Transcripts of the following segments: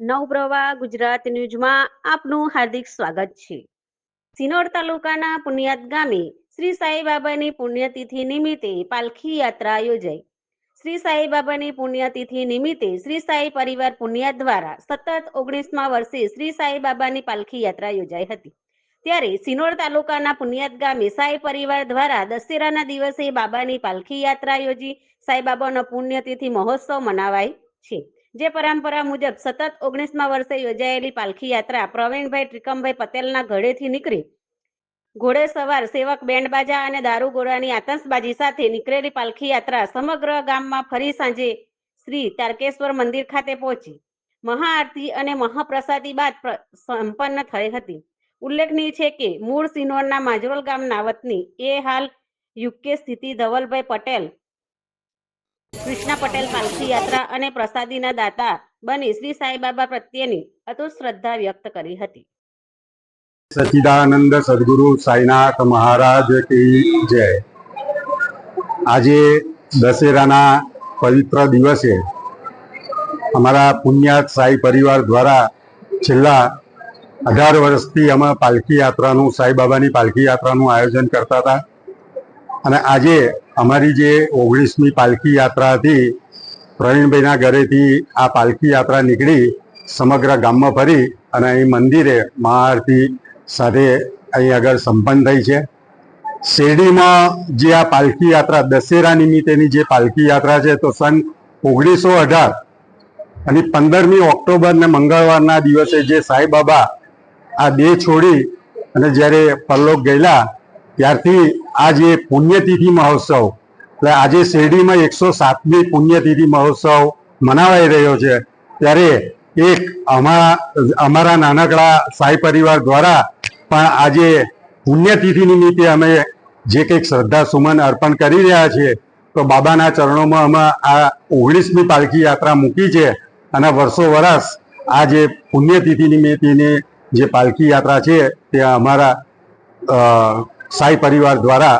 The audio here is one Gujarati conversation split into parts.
નવપ્રવાહ ગુજરાત ન્યૂઝમાં આપનું હાર્દિક સ્વાગત છે. સિનોર તાલુકાના પુણ્યાત ગામે શ્રી સાઈબાબાની પુણ્યતિથિ નિમિત્તે પાલખી યાત્રા યોજાઈ. શ્રી સાઈબાબાની પુણ્યતિથિ નિમિત્તે શ્રી સાઈ પરિવાર પુણ્યાત દ્વારા સતત ઓગણીસમા વર્ષે શ્રી સાંઈબાબાની પાલખી યાત્રા યોજાઈ હતી. ત્યારે સિનોર તાલુકાના પુણ્યાત ગામે સાઈ પરિવાર દ્વારા દશેરાના દિવસે બાબાની પાલખી યાત્રા યોજી સાંઈબાબાનો પુણ્યતિથિ મહોત્સવ મનાવાય છે. જે પરંપરા મુજબ સતત ઓગણીસમા વર્ષે યોજાયેલી પાલખી યાત્રા પ્રવીણભાઈ ત્રિકમભાઈ પટેલના ઘરેથી નીકળી. ઘોડે સવાર સેવક બેન્ડબાજા અને દારૂગોળાની આતંકબાજી સાથે નીકળેલી પાલખી યાત્રા સમગ્ર ગામમાં ફરી સાંજે શ્રી તારકેશ્વર મંદિર ખાતે પહોંચી. મહાઆરતી અને મહાપ્રસાદી બાદ સંપન્ન થઈ હતી. ઉલ્લેખનીય છે કે મૂળ સિનોરના માજરોલ ગામના વતની એ હાલ યુકે સ્થિતિ ધવલભાઈ પટેલ કૃષ્ણા પટેલ પાલખી યાત્રા અને પ્રસાદીના દાતા બની શ્રી સાંઈબાબા પ્રત્યેની અતુટ શ્રદ્ધા વ્યક્ત કરી હતી. સચિદાનંદ સદગુરુ સાઈનાથ મહારાજ કી જય. આજે દશેરાના પવિત્ર દિવસે અમારા પુણ્યાત સાઈ પરિવાર દ્વારા છેલ્લા અઢાર વર્ષથી અમે પાલખી યાત્રાનું સાઈબાબાની પાલખી યાત્રાનું આયોજન કરતા હતા. અને આજે અમારી જે ઓગણીસમી પાલખી યાત્રા હતી, પ્રવીણભાઈના ઘરેથી આ પાલખી યાત્રા નીકળી, સમગ્ર ગામમાં ફરી અને અહીં મંદિરે મહાઆરતી સાથે અહીં આગળ સંપન્ન થઈ છે. શેરડીમાં જે આ પાલખી યાત્રા દશેરા નિમિત્તેની જે પાલખી યાત્રા છે, તો સન ઓગણીસો અઢાર અને પંદરમી ઓક્ટોબરને મંગળવારના દિવસે જે સાંઈબાબા આ દેહ છોડી અને જ્યારે પરલોક ગયેલા, ત્યારથી આ જે પુણ્યતિથિ મહોત્સવ, એટલે આજે શેરડીમાં એકસો સાતમી પુણ્યતિથિ મહોત્સવ મનાવાઈ રહ્યો છે, ત્યારે એક અમારા અમારા નાનકડા સાઈ પરિવાર દ્વારા પણ આજે પુણ્યતિથિ નિમિત્તે અમે જે કંઈક શ્રદ્ધા સુમન અર્પણ કરી રહ્યા છીએ, તો બાબાના ચરણોમાં અમે આ ઓગણીસમી પાલખી યાત્રા મૂકી છે અને વર્ષો વરસ આ જે પુણ્યતિથિ નિમિત્તેની જે પાલખી યાત્રા છે, તે અમારા સાઈ પરિવાર દ્વારા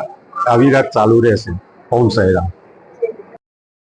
અવિરત ચાલુ રહેશે ઓમ સાઈરામ.